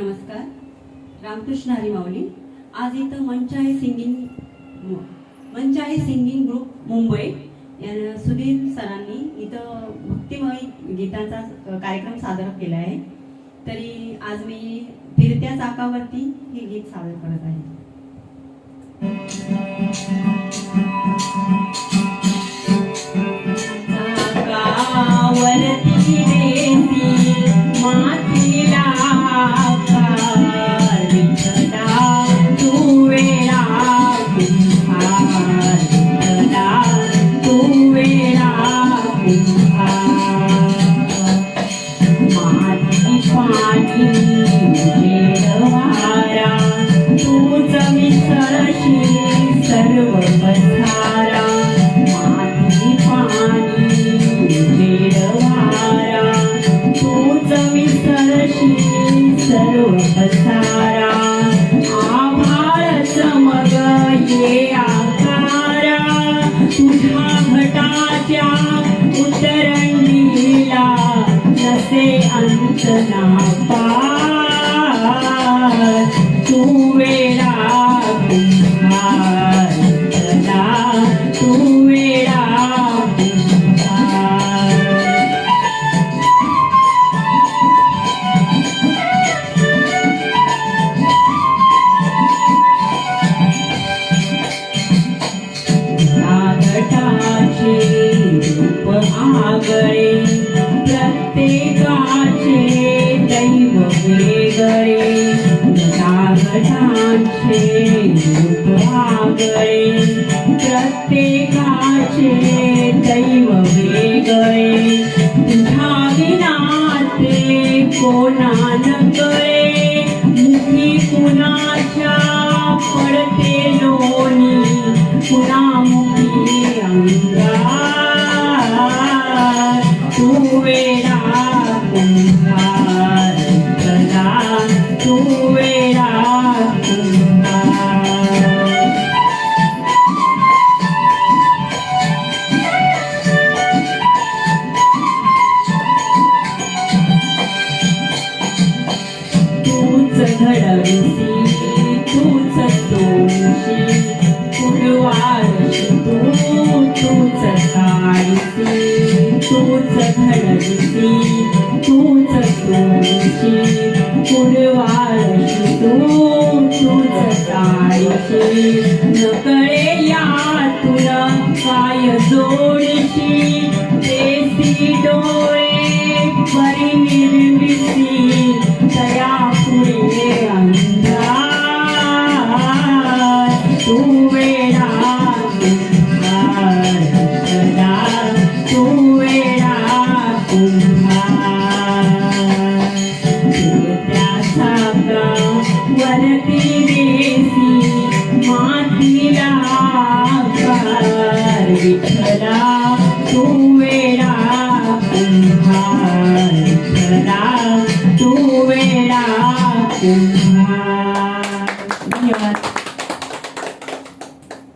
नमस्कार. रामकृष्ण हरी माऊली. आज इथं मंच आहे सिंगिंग मंच आहे सिंगिंग ग्रुप मुंबई या सुधीर सरांनी इथं भक्तिमय गीतांचा कार्यक्रम सादर केला आहे. तरी आज मी फिरत्या चाकावरती हे गीत सादर करत आहे. अंत ना पार तू वेळा तू वेळा रूप आगळे नागटाचे रूप आगळे प्रत्येकाचे दैव वेगळे. तुझ्या विनाचे कोणा न कळे मुखी कुणाच्या पडते लोणी? कुणामुखी अंगार घडविसी तूच तोशी पुरवारशी तू तूच काढीसी तूच घडविसी तूच तोशी पुरवारशी तू तूच नकळे या तुला काय जोडशी? కాక వరకే వేసి మాతిలాక విఠలా